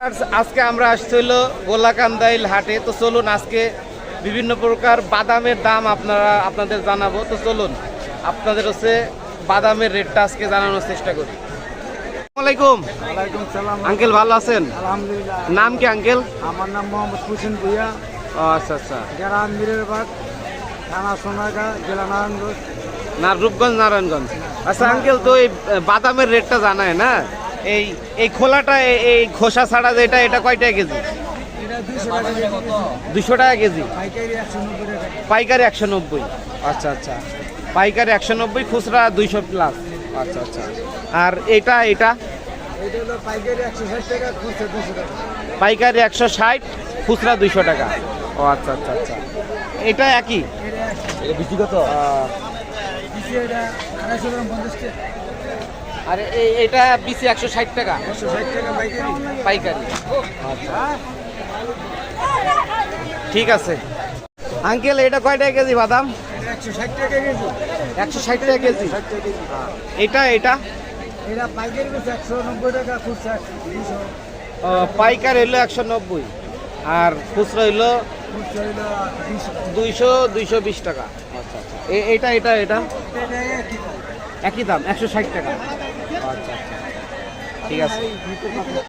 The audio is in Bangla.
আজ- আজকে আমরা হলো গোলাকান্দাইল হাটে। তো চলুন আজকে বিভিন্ন প্রকার বাদামের দাম আপনারা আপনাদের জানাব। তো চলুন আপনাদের হচ্ছে বাদামের রেটটা আজকে জানানোর চেষ্টা করি। আসসালামাইকুম আঙ্কেল ভালো আছেন? আলহামদুলিল্লাহ। নাম কি আঙ্কেল? আমার নাম মোহাম্মদ হোসেন ভুইয়া। ও আচ্ছা আচ্ছা। গ্রাম মিরেরবাগ থানা সোনাগা জেলা নারায়ণগঞ্জ। না রূপগঞ্জ নারায়ণগঞ্জ। আচ্ছা আঙ্কেল তো এই বাদামের রেটটা জানায় না? এই এই খোলাটা এই খোসা ছাড়া যেটা এটা কয় টাকা কেজি? দুশো টাকা কত? কেজি? পাইকারি একশো নব্বই আচ্ছা আচ্ছা। পাইকারি একশো নব্বই খুচরা দুইশো প্লাস আচ্ছা আচ্ছা। আর এটা এটা? পাইকারি একশো ষাট খুচরা দুইশো টাকা। ও আচ্ছা আচ্ছা আচ্ছা। এটা একই? এটা একশো। আর এই এটা বিসি একশো ষাট টাকা। পাইকারি? আচ্ছা। ঠিক আছে। আঙ্কেল এটা কয় টাকা কেজি বাদাম? একশো ষাট টাকা কেজি। একশো ষাট টাকা কেজি? ষাট এটা এটা? এটা পাইকারি হইল একশো নব্বই। আর খুচরা হইল দুইশো দুইশো বিশ টাকা। আচ্ছা আচ্ছা। এ- এটা এটা এটা? এটা একই দাম। একই দাম একশো ষাট টাকা। আচ্ছা আচ্ছা। ঠিক আছে।